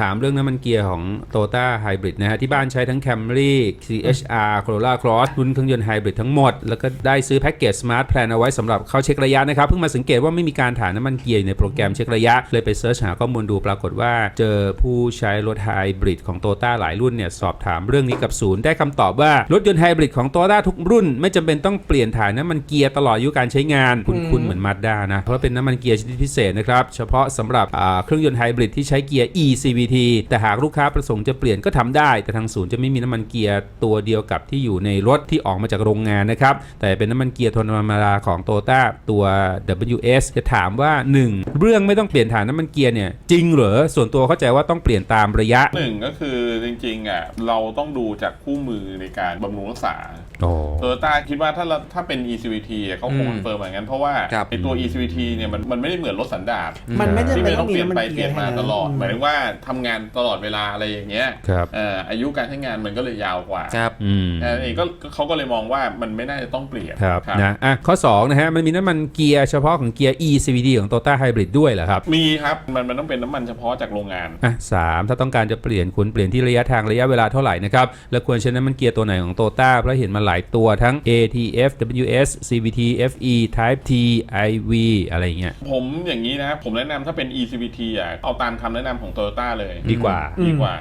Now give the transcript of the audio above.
ถามเรื่องน้ำมันเกียร์ของ Toyota Hybrid นะฮะ ที่บ้านใช้ทั้ง Camry CHR Corolla Cross รุ่นเครื่องยนต์ไฮบริดทั้งหมด แล้วก็ได้ซื้อแพ็กเกจ Smart Plan เอาไว้สำหรับเข้าเช็คระยะนะครับ เพิ่งมาสังเกตว่าไม่มีการถ่ายน้ำมันเกียร์อยู่ในโปรแกรมเช็คระยะ เลยไปเสิร์ชหาข้อมูลดูปรากฏว่า เจอผู้ใช้รถไฮบริดของ Toyota หลายรุ่นเนี่ยสอบถามเรื่องนี้กับศูนย์ได้คำตอบว่ารถยนต์ไฮบริดของ Toyota ทุกรุ่น ไม่จำเป็นต้องเปลี่ยนถ่ายน้ำมันเกียร์ตลอดอายุการใช้งานคุณคุณเหมือนมาด้านะเพราะเป็นน้ำมันเกียร์ชนิดพิเศษนะครับเฉพาะสำหรับเครื่องยนต์ไฮบริดที่ใช้เกียร์ eCVT แต่หากลูกค้าประสงค์จะเปลี่ยนก็ทำได้ แต่ทางศูนย์จะไม่มีน้ำมันเกียร์ตัวเดียวกับที่อยู่ในรถที่ออกมาจากโรงงานนะครับ แต่เป็นน้ำมันเกียร์ธรรมดาของ Toyota ตัว WS จะถามว่า 1 เรื่องไม่ต้องเปลี่ยนถ่านน้ำมันเกียร์เนี่ยจริงเหรอ ส่วนตัวเข้าใจว่าต้องเปลี่ยนตามระยะหนึ่งก็คือจริงๆอะเราต้องดูจากคู่มือในการบำรุงรักษาโอ้โตโยต้าคิดว่าถ้าเราถ้าเป็น ECVT อะเขาคงอืมคอนเฟิร์มอย่างนั้นเพราะว่าครับไอตัว ECVT เนี่ยมันมันไม่ได้เหมือนรถสันดาปมันไม่ได้ที่เป็ไม่นต้ต้อองงเปมีลี่ยนน้ำมันไปเกีเปยลี่ยนร์มาให้ตลอดนะหมายถึงว่าทำงานตลอดเวลาอะไรอย่างเงี้ยครับเอ่ออายุการใช้งานมันก็เลยยาวกว่าครับอืมเออเองก็ก็เขาก็เลยมองว่ามันไม่น่าจะต้องเปลี่ยนครับนะอะข้อ2นะฮะมันมีน้ำมันเกียร์เฉพาะของเกียร์ eCVT ของ Toyota Hybrid ด้วยเหรอครับ มีครับมันมันต้องเป็นน้ำมันเฉพาะจากโรงงานอะสามถ้าต้องการจะเปลี่ยนคุณเปลี่ยนที่ระยะทางระยะเวลาเท่าไหร่นะครับแล้วควรใช้น้ำมันเกียร์ตัวไหนของ Toyota เพราะเห็นมาหลายตัวทั้ง ATF WS CVT FE Type T IV อะไรอย่างเงี้ยผมอย่างนี้นะผมแนะนำถ้าเป็น ECVT อะเอาตามคำแนะนำของ Toyota เลยดีกว่า ดีกว่า